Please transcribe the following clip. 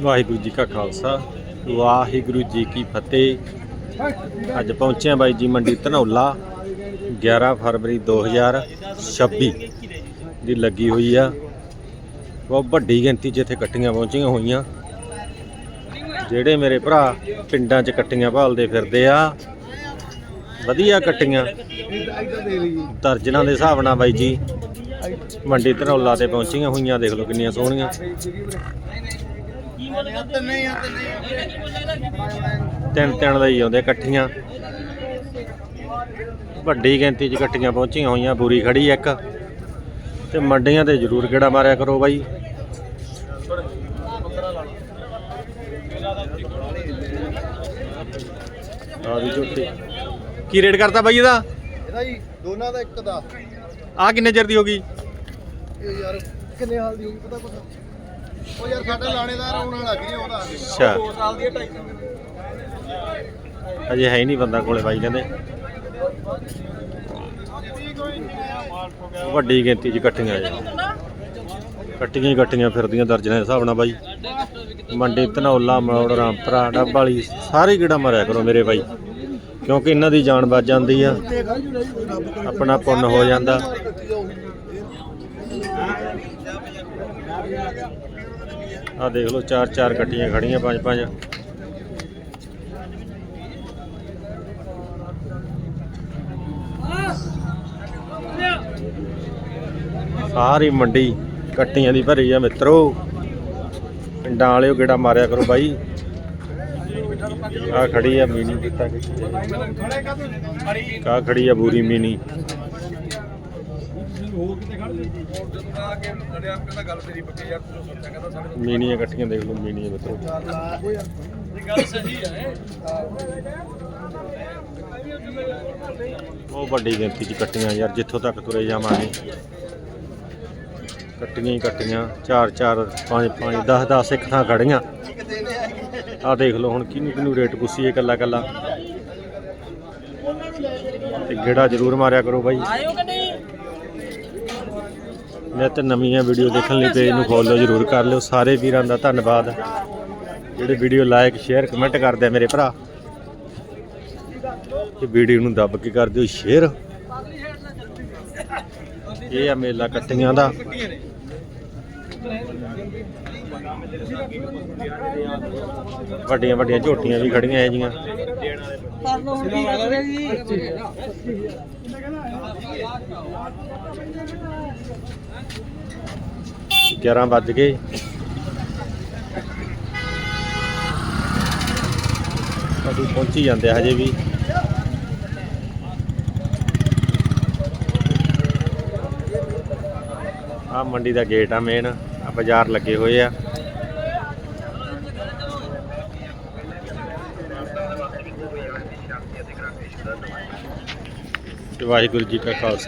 ਵਾਹਿਗੁਰੂ ਜੀ ਕਾ ਖਾਲਸਾ, ਵਾਹਿਗੁਰੂ ਜੀ ਕੀ ਫਤਿਹ। ਅੱਜ ਪਹੁੰਚੇ ਹਾਂ ਬਾਈ ਜੀ ਮੰਡੀ ਧਨੌਲਾ 11 ਫਰਵਰੀ 2026 ਦੀ ਲੱਗੀ ਹੋਈ ਆ। ਬਹੁਤ ਵੱਡੀ ਗਿਣਤੀ 'ਚ ਇੱਥੇ ਕੱਟੀਆਂ ਪਹੁੰਚੀਆਂ ਹੋਈਆਂ। ਜਿਹੜੇ ਮੇਰੇ ਭਰਾ ਪਿੰਡਾਂ 'ਚ ਕੱਟੀਆਂ ਭਾਲਦੇ ਫਿਰਦੇ ਆ, ਵਧੀਆ ਕੱਟੀਆਂ ਦਰਜਨਾਂ ਦੇ ਹਿਸਾਬ ਨਾਲ ਬਾਈ ਜੀ, ਮੰਡੀ ਧਨੌਲਾ ਤੇ ਪਹੁੰਚੀਆਂ ਹੋਈਆਂ, ਦੇਖ ਲਓ ਕਿੰਨੀਆਂ ਸੋਹਣੀਆਂ। ਤਿੰਨ ਤਿੰਨ ਦਾ ਹੀ ਆਉਂਦੇ ਇਕੱਠੀਆਂ। ਵੱਡੀ ਗਿਣਤੀ 'ਚ ਇਕੱਠੀਆਂ ਪਹੁੰਚੀਆਂ ਹੋਈਆਂ ਬੂਰੀ ਖੜੀ ਇੱਕ। ਤੇ ਮੰਡੀਆਂ ਤੇ ਜ਼ਰੂਰ ਗੇੜਾ ਮਾਰਿਆ ਕਰੋ ਬਾਈ। ਆ ਵੀ ਝੋਟੀ ਕੀ ਰੇਟ ਕਰਤਾ ਬਾਈ ਇਹਦਾ? ਇਹਦਾ ਜੀ ਦੋਨਾਂ ਦਾ ਇੱਕ ਦਾ। ਆ ਕਿੰਨੇ ਚਿਰ ਦੀ ਹੋ ਗਈ? ਇਹ ਯਾਰ ਕਿੰਨੇ ਹਾਲ ਦੀ ਹੋਊਗੀ ਪਤਾ ਪਤਾ ਉਹ ਯਾਰ ਸਾਡਾ ਲਾਣੇਦਾਰ ਆਉਣ ਵਾਲਾ ਲੱਗ ਰਿਹਾ ਉਹਦਾ? ਅੱਛਾ। 2 ਸਾਲ ਦੀ ਹੈ 2.5 ਅਜੇ ਹੈ। ਹੀ ਨਹੀਂ ਬੰਦਾ ਕੋਲੇ ਬਾਈ ਕਹਿੰਦੇ। ਵੱਡੀ ਗਿਣਤੀ 'ਚ ਇਕੱਠੀਆਂ ਆ ਕੱਟੀਆਂ ਕੱਟੀਆਂ ਫਿਰਦੀਆਂ ਦਰਜਨਾਂ ਦੇ ਹਿਸਾਬ ਨਾਲ ਬਾਈ। ਮੰਡੀ ਧਨੌਲਾ ਮੌੜ ਰਾਮਪਰਾ ਡੱਬ ਵਾਲੀ ਸਾਰੇ ਗੇੜਾ ਮਾਰਿਆ ਕਰੋ ਮੇਰੇ ਬਾਈ। ਕਿਉਂਕਿ ਇਹਨਾਂ ਦੀ ਜਾਨ ਬਚ ਜਾਂਦੀ ਆ। ਆਪਣਾ ਪੁੰਨ ਹੋ ਜਾਂਦਾ। ਆ ਦੇਖ ਲਓ, ਚਾਰ ਚਾਰ ਕੱਟੀਆਂ ਖੜੀਆਂ, ਪੰਜ ਪੰਜ। ਸਾਰੀ ਮੰਡੀ ਕੱਟੀਆਂ ਦੀ ਭਰੀ ਆ ਮਿੱਤਰੋ। ਪਿੰਡਾਂ ਵਾਲਿਓ ਗੇੜਾ ਮਾਰਿਆ ਕਰੋ ਬਾਈ। ਆ ਖੜੀ ਆ ਮੀਨੀ ਕਾ ਖੜੀ ਆ ਬੂਰੀ ਮੀਨੀ। ਮੀਨੀਆਂ ਇਕੱਠੀਆਂ ਦੇਖ ਲਓ ਮੀਨੀਆਂ ਮਿੱਤਰੋ। ਉਹ ਵੱਡੀ ਗਿਣਤੀ ਚ ਕੱਟੀਆਂ ਯਾਰ ਜਿੱਥੋਂ ਤੱਕ ਤੁਰੇ ਜਾਵਾਂਗੇ। ਕੱਟੀਆਂ ਹੀ ਕੱਟੀਆਂ ਚਾਰ ਚਾਰ ਪੰਜ ਪੰਜ 10 10 ਇੱਕ ਥਾਂ ਖੜੀਆਂ ਆ ਦੇਖ ਲਓ ਹੁਣ ਕਿਹਨੂੰ ਕਿਹਨੂੰ ਰੇਟ ਪੁੱਛੀਏ ਕੱਲਾ ਕੱਲਾ। ਤੇ ਗੇੜਾ ਜ਼ਰੂਰ ਮਾਰਿਆ ਕਰੋ ਬਾਈ। ਨਿਤ ਨਵੀਆਂ ਵੀਡੀਓ ਦੇਖਣ ਲਈ ਪੇਜ ਨੂੰ ਫੋਲੋ ਜ਼ਰੂਰ ਕਰ ਲਿਓ। ਸਾਰੇ ਵੀਰਾਂ ਦਾ ਧੰਨਵਾਦ। ਜਿਹੜੇ ਵੀਡੀਓ ਲਾਈਕ ਸ਼ੇਅਰ ਕਮੈਂਟ ਕਰਦੇ ਆ ਮੇਰੇ ਭਰਾ। ਤੇ ਵੀਡੀਓ ਨੂੰ ਦੱਬ ਕੇ ਕਰ ਦਿਓ ਸ਼ੇਅਰ ਇਹ ਆ ਮੇਲਾ ਕੱਟੀਆਂ ਦਾ। ਵੱਡੀਆਂ ਵੱਡੀਆਂ ਝੋਟੀਆਂ ਵੀ ਖੜੀਆਂ ਐ ਜੀਆਂ। ਗਿਆਰਾਂ ਵੱਜ ਗਏ। ਅਸੀਂ ਪਹੁੰਚੀ ਜਾਂਦੇ ਆ ਹਜੇ ਵੀ। ਆ ਮੰਡੀ ਦਾ ਗੇਟ ਆ ਮੇਨ ਬਾਜ਼ਾਰ ਲੱਗੇ ਹੋਏ ਆ। ਵਾਹਿਗੁਰੂ ਜੀ ਕਾ ਖਾਲਸਾ।